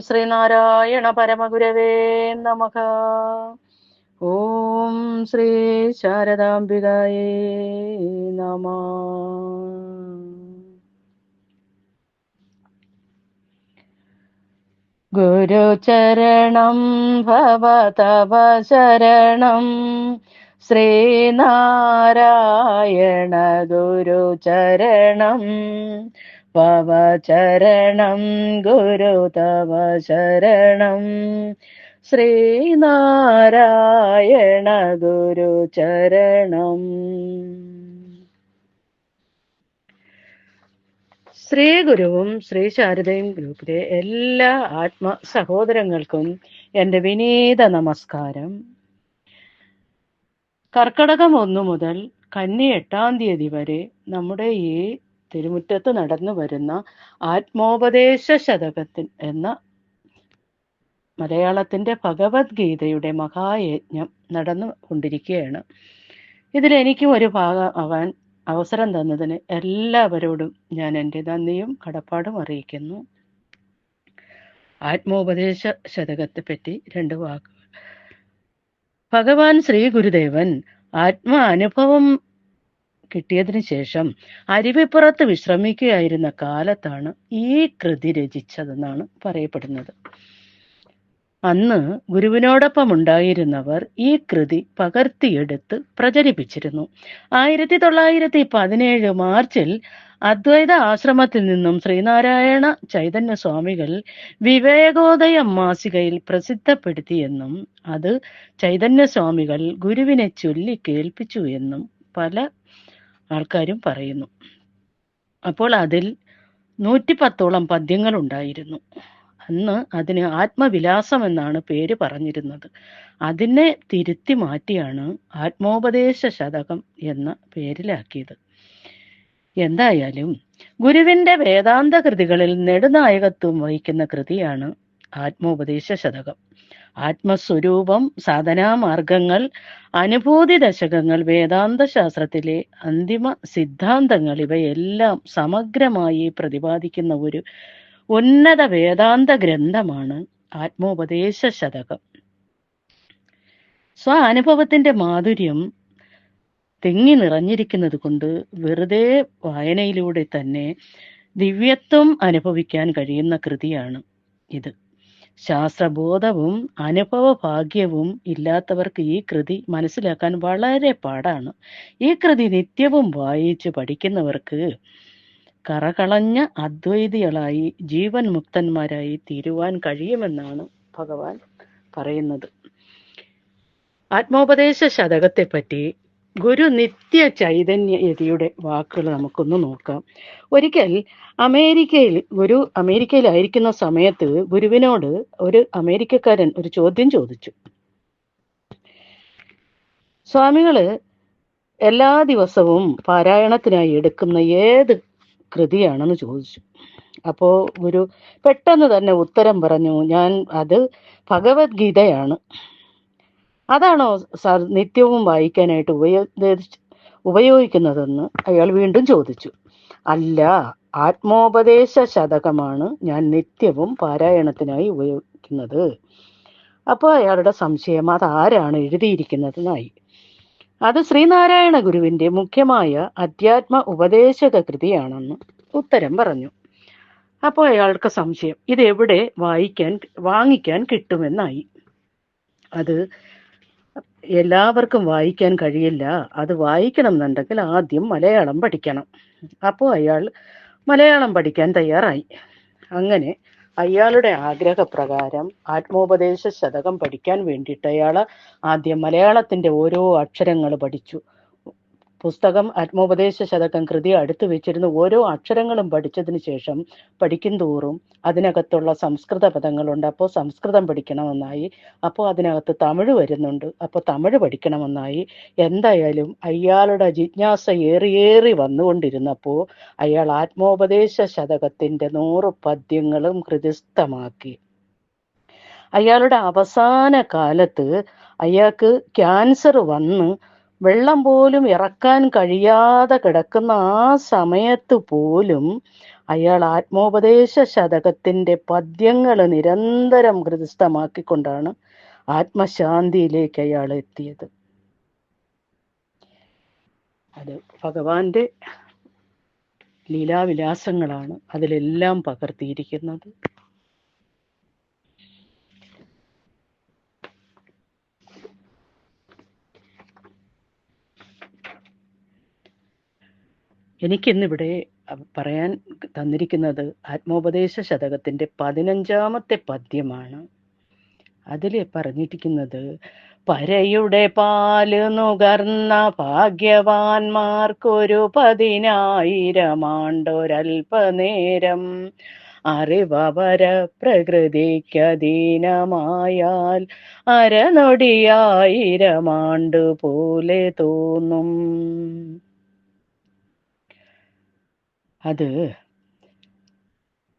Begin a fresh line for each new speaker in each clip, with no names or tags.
ശ്രീനാരായണ പരമഗുരവേ നമഃ. ഓം ശ്രീ ശാരദാംബികായേ നമ. ഗുരുചരണം ഭവതവ ശരണം. ശ്രീനാരായണ ഗുരുചരണം. ഭവ ചരണം ഗുരു തവ ശരണം. ശ്രീനാരായണ ഗുരു ചരണം. ശ്രീ ഗുരുവും ശ്രീ ശാരദയും ഗ്രൂപ്പിലെ എല്ലാ ആത്മ സഹോദരങ്ങൾക്കും എന്റെ വിനീത നമസ്കാരം. കർക്കടകം ഒന്നു മുതൽ കന്നി എട്ടാം തീയതി വരെ നമ്മുടെ ഈ തിരുമുറ്റത്ത് നടന്നു വരുന്ന ആത്മോപദേശ ശതകത്തിൻ എന്ന മലയാളത്തിന്റെ ഭഗവത്ഗീതയുടെ മഹായജ്ഞം നടന്നു കൊണ്ടിരിക്കുകയാണ്. ഇതിലെനിക്കും ഒരു ഭാഗം ആവാൻ അവസരം തന്നതിന് എല്ലാവരോടും ഞാൻ എന്റെ നന്ദിയും കടപ്പാടും അറിയിക്കുന്നു. ആത്മോപദേശ ശതകത്തെ പറ്റി രണ്ട് വാക്കുകൾ. ഭഗവാൻ ശ്രീ ഗുരുദേവൻ ആത്മ അനുഭവം കിട്ടിയതിന് ശേഷം അരുവിപ്പുറത്ത് വിശ്രമിക്കുകയായിരുന്ന കാലത്താണ് ഈ കൃതി രചിച്ചതെന്നാണ് പറയപ്പെടുന്നത്. അന്ന് ഗുരുവിനോടൊപ്പം ഉണ്ടായിരുന്നവർ ഈ കൃതി പകർത്തിയെടുത്ത് പ്രചരിപ്പിച്ചിരുന്നു. ആയിരത്തി തൊള്ളായിരത്തി പതിനേഴ് മാർച്ചിൽ അദ്വൈത ആശ്രമത്തിൽ നിന്നും ശ്രീനാരായണ ചൈതന്യ സ്വാമികൾ വിവേകോദയം മാസികയിൽ പ്രസിദ്ധപ്പെടുത്തിയെന്നും അത് ചൈതന്യ സ്വാമികൾ ഗുരുവിനെ ചൊല്ലി കേൾപ്പിച്ചു എന്നും പല ആൾക്കാരും പറയുന്നു. അപ്പോൾ അതിൽ നൂറ്റിപ്പത്തോളം പദ്യങ്ങൾ ഉണ്ടായിരുന്നു അന്ന് അതിന് ആത്മവിലാസം എന്നാണ് പേര് പറഞ്ഞിരുന്നത്. അതിനെ തിരുത്തി മാറ്റിയാണ് ആത്മോപദേശ ശതകം എന്ന പേരിലാക്കിയത്. എന്തായാലും ഗുരുവിന്റെ വേദാന്ത കൃതികളിൽ നെടുനായകത്വം വഹിക്കുന്ന കൃതിയാണ് ആത്മോപദേശ ശതകം ആത്മസ്വരൂപം സാധനാമാർഗങ്ങൾ അനുഭൂതി ദശകങ്ങൾ വേദാന്ത ശാസ്ത്രത്തിലെ അന്തിമ സിദ്ധാന്തങ്ങൾ ഇവയെല്ലാം സമഗ്രമായി പ്രതിപാദിക്കുന്ന ഒരു ഉന്നത വേദാന്ത ഗ്രന്ഥമാണ് ആത്മോപദേശ ശതകം സ്വ അനുഭവത്തിന്റെ മാധുര്യം തിങ്ങി നിറഞ്ഞിരിക്കുന്നത് കൊണ്ട് വെറുതെ വായനയിലൂടെ തന്നെ ദിവ്യത്വം അനുഭവിക്കാൻ കഴിയുന്ന കൃതിയാണ് ഇത്. ശാസ്ത്രബോധവും അനുഭവ ഭാഗ്യവും ഇല്ലാത്തവർക്ക് ഈ കൃതി മനസ്സിലാക്കാൻ വളരെ പാടാണ്. ഈ കൃതി നിത്യവും വായിച്ച് പഠിക്കുന്നവർക്ക് കറകളഞ്ഞ അദ്വൈതികളായി ജീവൻ മുക്തന്മാരായി തീരുവാൻ കഴിയുമെന്നാണ് ഭഗവാൻ പറയുന്നത്. ആത്മോപദേശ ശതകത്തെ പറ്റി ഗുരു നിത്യ ചൈതന്യതിയുടെ വാക്കുകൾ നമുക്കൊന്ന് നോക്കാം. ഒരിക്കൽ അമേരിക്കയിൽ ഗുരു അമേരിക്കയിലായിരിക്കുന്ന സമയത്ത് ഗുരുവിനോട് ഒരു അമേരിക്കക്കാരൻ ഒരു ചോദ്യം ചോദിച്ചു. സ്വാമികൾ എല്ലാ ദിവസവും പാരായണത്തിനായി എടുക്കുന്ന ഏത് കൃതിയാണെന്ന് ചോദിച്ചു. അപ്പോ ഗുരു പെട്ടെന്ന് തന്നെ ഉത്തരം പറഞ്ഞു ഞാൻ അത് ഭഗവത്ഗീതയാണ്. അതാണോ സാർ നിത്യവും വായിക്കാനായിട്ട് ഉപയോഗിച്ച് ഉപയോഗിക്കുന്നതെന്ന് അയാൾ വീണ്ടും ചോദിച്ചു. അല്ല ആത്മോപദേശ ശതകമാണ് ഞാൻ നിത്യവും പാരായണത്തിനായി ഉപയോഗിക്കുന്നത്. അപ്പോൾ അയാളുടെ സംശയം അതാരാണ് എഴുതിയിരിക്കുന്നതിനായി അത് ശ്രീനാരായണ ഗുരുവിന്റെ മുഖ്യമായ അധ്യാത്മ ഉപദേശക കൃതിയാണെന്ന് ഉത്തരം പറഞ്ഞു. അപ്പോൾ അയാൾക്ക് സംശയം ഇതെവിടെ വായിക്കാൻ വാങ്ങിക്കാൻ കിട്ടുമെന്നായി. അത് എല്ലാവർക്കും വായിക്കാൻ കഴിയില്ല. അത് വായിക്കണം എന്നുണ്ടെങ്കിൽ ആദ്യം മലയാളം പഠിക്കണം. അപ്പോൾ അയാൾ മലയാളം പഠിക്കാൻ തയ്യാറായി. അങ്ങനെ അയാളുടെ ആഗ്രഹപ്രകാരം ആത്മോപദേശ ശതകം പഠിക്കാൻ വേണ്ടിയിട്ട് അയാൾ ആദ്യം മലയാളത്തിന്റെ ഓരോ അക്ഷരങ്ങൾ പഠിച്ചു. പുസ്തകം ആത്മോപദേശ ശതകം കൃതി അടുത്തു വെച്ചിരുന്ന ഓരോ അക്ഷരങ്ങളും പഠിച്ചതിന് ശേഷം പഠിക്കും തോറും അതിനകത്തുള്ള സംസ്കൃത പദങ്ങളുണ്ട്. അപ്പോൾ സംസ്കൃതം പഠിക്കണമെന്നായി അപ്പോൾ അതിനകത്ത് തമിഴ് വരുന്നുണ്ട്. അപ്പോൾ തമിഴ് പഠിക്കണമെന്നായി എന്തായാലും അയാളുടെ ജിജ്ഞാസ ഏറിയേറി വന്നുകൊണ്ടിരുന്നപ്പോൾ അയാൾ ആത്മോപദേശ ശതകത്തിന്റെ നൂറ് പദ്യങ്ങളും ഹൃദിസ്ഥമാക്കി അയാളുടെ അവസാന കാലത്ത് അയാൾക്ക് ക്യാൻസർ വന്ന് വെള്ളം പോലും ഇറക്കാൻ കഴിയാതെ കിടക്കുന്ന ആ സമയത്ത് പോലും അയാൾ ആത്മോപദേശ ശതകത്തിന്റെ പദ്യങ്ങൾ നിരന്തരം ഹൃദയസ്ഥമാക്കിക്കൊണ്ടാണ് ആത്മശാന്തിയിലേക്ക് അയാൾ എത്തിയത്. അത് ഭഗവാന്റെ ലീലാവിലാസങ്ങളാണ് അതിലെല്ലാം പകർത്തിയിരിക്കുന്നത്. എനിക്കിന്നിവിടെ പറയാൻ തന്നിരിക്കുന്നത് ആത്മോപദേശ ശതകത്തിന്റെ പതിനഞ്ചാമത്തെ പദ്യമാണ്. അതിൽ പറഞ്ഞിരിക്കുന്നത് പരയുടെ പാൽ നുകർന്ന ഭാഗ്യവാന്മാർക്കൊരു പതിനായിരമാണ്ടൊരൽപനേരം അറിവര പ്രകൃതിക്കധീനമായാൽ അരനൊടിയായിരമാണ്ട് പോലെ തോന്നും. അത്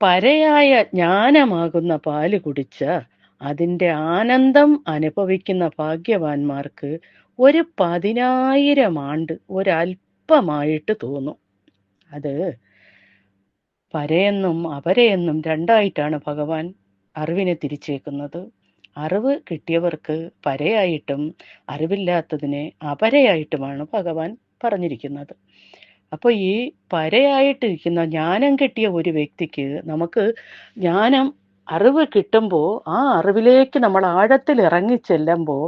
പരയായ ജ്ഞാനമാകുന്ന പാൽ കുടിച്ച അതിന്റെ ആനന്ദം അനുഭവിക്കുന്ന ഭാഗ്യവാന്മാർക്ക് ഒരു പതിനായിരം ആണ്ട് ഒരല്പമായിട്ട് തോന്നും. അത് പരയെന്നും അപരയെന്നും രണ്ടായിട്ടാണ് ഭഗവാൻ അറിവിനെ തിരിച്ചേക്കുന്നത്. അറിവ് കിട്ടിയവർക്ക് പരയായിട്ടും അറിവില്ലാത്തതിനെ അപരയായിട്ടുമാണ് ഭഗവാൻ പറഞ്ഞിരിക്കുന്നത്. അപ്പോൾ ഈ പരയായിട്ടിരിക്കുന്ന ജ്ഞാനം കിട്ടിയ ഒരു വ്യക്തിക്ക് നമുക്ക് ജ്ഞാനം അറിവ് കിട്ടുമ്പോൾ ആ അറിവിലേക്ക് നമ്മൾ ആഴത്തിൽ ഇറങ്ങി ചെല്ലുമ്പോൾ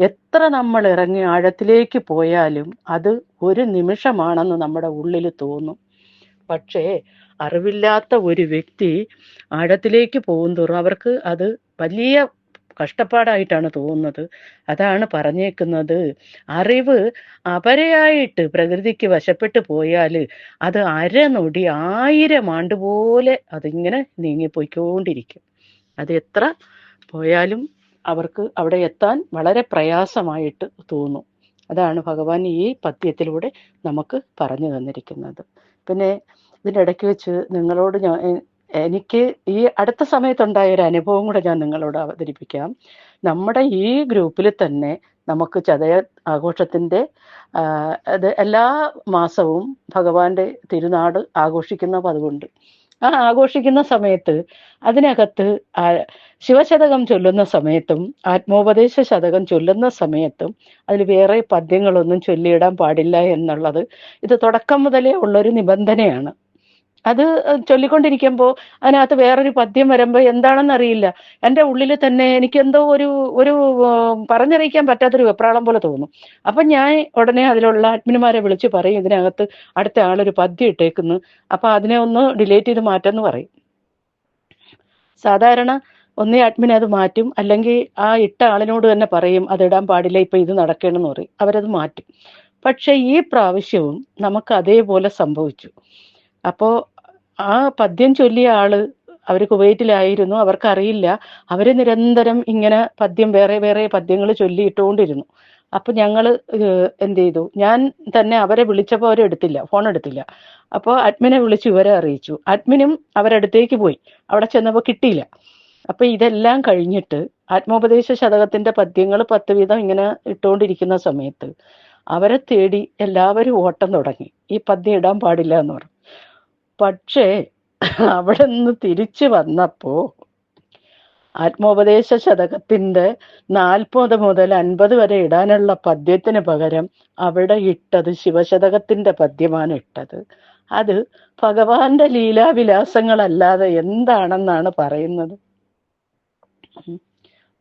എത്ര നമ്മൾ ഇറങ്ങി ആഴത്തിലേക്ക് പോയാലും അത് ഒരു നിമിഷമാണെന്ന് നമ്മുടെ ഉള്ളിൽ തോന്നും. പക്ഷേ അറിവില്ലാത്ത ഒരു വ്യക്തി ആഴത്തിലേക്ക് പോകുന്തോറും അവർക്ക് അത് വലിയ കഷ്ടപ്പാടായിട്ടാണ് തോന്നുന്നത്. അതാണ് പറഞ്ഞേക്കുന്നത്. അറിവ് അപരയായിട്ട് പ്രകൃതിക്ക് വശപ്പെട്ടു പോയാൽ അത് അരനൊടി ആയിരം ആണ്ട് പോലെ അതിങ്ങനെ നീങ്ങിപ്പോയിക്കൊണ്ടിരിക്കും. അത് എത്ര പോയാലും അവർക്ക് അവിടെ എത്താൻ വളരെ പ്രയാസമായിട്ട് തോന്നും. അതാണ് ഭഗവാൻ ഈ പദ്യത്തിലൂടെ നമുക്ക് പറഞ്ഞു തന്നിരിക്കുന്നത്. പിന്നെ ഇതിന്റെ ഇടയ്ക്ക് വെച്ച് നിങ്ങളോട് ഞാൻ എനിക്ക് ഈ അടുത്ത സമയത്തുണ്ടായ ഒരു അനുഭവം കൂടെ ഞാൻ നിങ്ങളോട് അവതരിപ്പിക്കാം. നമ്മുടെ ഈ ഗ്രൂപ്പിൽ തന്നെ നമുക്ക് ചതയ ആഘോഷത്തിന്റെ അത് എല്ലാ മാസവും ഭഗവാന്റെ തിരുനാട് ആഘോഷിക്കുന്ന പതിവുണ്ട് ആ ആഘോഷിക്കുന്ന സമയത്ത് അതിനകത്ത് ശിവശതകം ചൊല്ലുന്ന സമയത്തും ആത്മോപദേശ ശതകം ചൊല്ലുന്ന സമയത്തും അതിൽ വേറെ പദ്യങ്ങളൊന്നും ചൊല്ലിയിടാൻ പാടില്ല എന്നുള്ളത് ഇത് തുടക്കം മുതലേ ഉള്ളൊരു നിബന്ധനയാണ്. അത് ചൊല്ലിക്കൊണ്ടിരിക്കുമ്പോൾ അതിനകത്ത് വേറൊരു പദ്യം വരുമ്പോൾ എന്താണെന്ന് അറിയില്ല എന്റെ ഉള്ളിൽ തന്നെ എനിക്ക് എന്തോ ഒരു ഒരു പറഞ്ഞറിയിക്കാൻ പറ്റാത്തൊരു വെപ്രാളം പോലെ തോന്നും. അപ്പം ഞാൻ ഉടനെ അതിലുള്ള അഡ്മിന്മാരെ വിളിച്ച് പറയും ഇതിനകത്ത് അടുത്ത ആളൊരു പദ്യം ഇട്ടേക്കുന്നു. അപ്പം അതിനെ ഒന്ന് ഡിലേറ്റ് ചെയ്ത് മാറ്റെന്ന് പറയും. സാധാരണ ഒന്നേ അഡ്മിൻ അത് മാറ്റും. അല്ലെങ്കിൽ ആ ഇട്ട ആളിനോട് തന്നെ പറയും അത് ഇടാൻ പാടില്ല ഇപ്പം ഇത് നടക്കണമെന്ന് പറയും. അവരത് മാറ്റും. പക്ഷെ ഈ പ്രാവശ്യവും നമുക്ക് അതേപോലെ സംഭവിച്ചു. അപ്പോൾ ആ പദ്യം ചൊല്ലിയ ആൾ അവർ കുവൈറ്റിലായിരുന്നു. അവർക്കറിയില്ല. അവർ നിരന്തരം ഇങ്ങനെ പദ്യം വേറെ വേറെ പദ്യങ്ങൾ ചൊല്ലിയിട്ടുകൊണ്ടിരുന്നു അപ്പൊ ഞങ്ങൾ എന്ത് ചെയ്തു ഞാൻ തന്നെ അവരെ വിളിച്ചപ്പോൾ അവർ എടുത്തില്ല ഫോൺ എടുത്തില്ല. അപ്പോൾ അഡ്മിനെ വിളിച്ച് ഇവരെ അറിയിച്ചു. അഡ്മിനും അവരടുത്തേക്ക് പോയി. അവിടെ ചെന്നപ്പോൾ കിട്ടിയില്ല. അപ്പൊ ഇതെല്ലാം കഴിഞ്ഞിട്ട് ആത്മോപദേശ ശതകത്തിന്റെ പദ്യങ്ങൾ പത്ത് വീതം ഇങ്ങനെ ഇട്ടുകൊണ്ടിരിക്കുന്ന സമയത്ത് അവരെ തേടി എല്ലാവരും ഓട്ടം തുടങ്ങി. ഈ പദ്യം ഇടാൻ പാടില്ല എന്ന് പറഞ്ഞു. പക്ഷേ അവിടെ നിന്ന് തിരിച്ചു വന്നപ്പോ ആത്മോപദേശ ശതകത്തിന്റെ നാൽപ്പത് മുതൽ അൻപത് വരെ ഇടാനുള്ള പദ്യത്തിന് പകരം അവിടെ ഇട്ടത് ശിവശതകത്തിന്റെ പദ്യമാണ് ഇട്ടത്. അത് ഭഗവാന്റെ ലീലാവിലാസങ്ങളല്ലാതെ എന്താണെന്നാണ് പറയുന്നത്?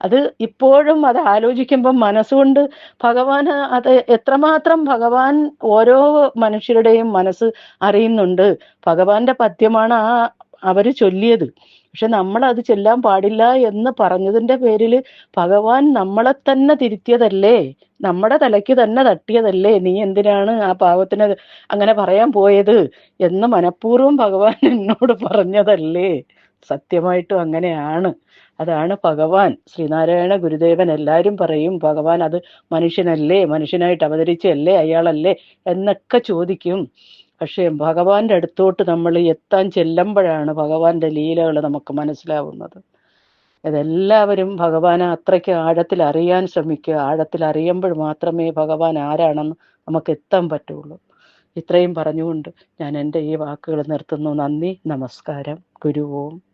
അത് ഇപ്പോഴും അത് ആലോചിക്കുമ്പോൾ മനസ്സുകൊണ്ട് ഭഗവാൻ അത് എത്രമാത്രം ഭഗവാൻ ഓരോ മനുഷ്യരുടെയും മനസ്സ് അറിയുന്നുണ്ട്. ഭഗവാന്റെ പദ്യമാണ് ആ അവർ ചൊല്ലിയത്. പക്ഷെ നമ്മൾ അത് ചെല്ലാൻ പാടില്ല എന്ന് പറഞ്ഞതിന്റെ പേരിൽ ഭഗവാൻ നമ്മളെ തന്നെ തിരുത്തിയതല്ലേ? നമ്മുടെ തലയ്ക്ക് തന്നെ തട്ടിയതല്ലേ? നീ എന്തിനാണ് ആ പാവത്തിന് അങ്ങനെ പറയാൻ പോയത്? എന്ന് മനഃപൂർവം ഭഗവാൻ എന്നോട് പറഞ്ഞതല്ലേ? സത്യമായിട്ടും അങ്ങനെയാണ്. അതാണ് ഭഗവാൻ. ശ്രീനാരായണ ഗുരുദേവൻ എല്ലാവരും പറയും ഭഗവാൻ അത് മനുഷ്യനല്ലേ? മനുഷ്യനായിട്ട് അവതരിച്ചല്ലേ അയാളല്ലേ? എന്നൊക്കെ ചോദിക്കും. പക്ഷേ ഭഗവാന്റെ അടുത്തോട്ട് നമ്മൾ എത്താൻ ചെല്ലുമ്പോഴാണ് ഭഗവാന്റെ ലീലകൾ നമുക്ക് മനസ്സിലാവുന്നത്. ഇതെല്ലാവരും ഭഗവാനെ അത്രയ്ക്ക് ആഴത്തിൽ അറിയാൻ ശ്രമിക്കുക. ആഴത്തിൽ അറിയുമ്പോൾ മാത്രമേ ഭഗവാൻ ആരാണെന്ന് നമുക്ക് എത്താൻ പറ്റുള്ളൂ. ഇത്രയും പറഞ്ഞുകൊണ്ട് ഞാൻ എന്റെ ഈ വാക്കുകൾ നിർത്തുന്നു. നന്ദി നമസ്കാരം. ഗുരു ഓം.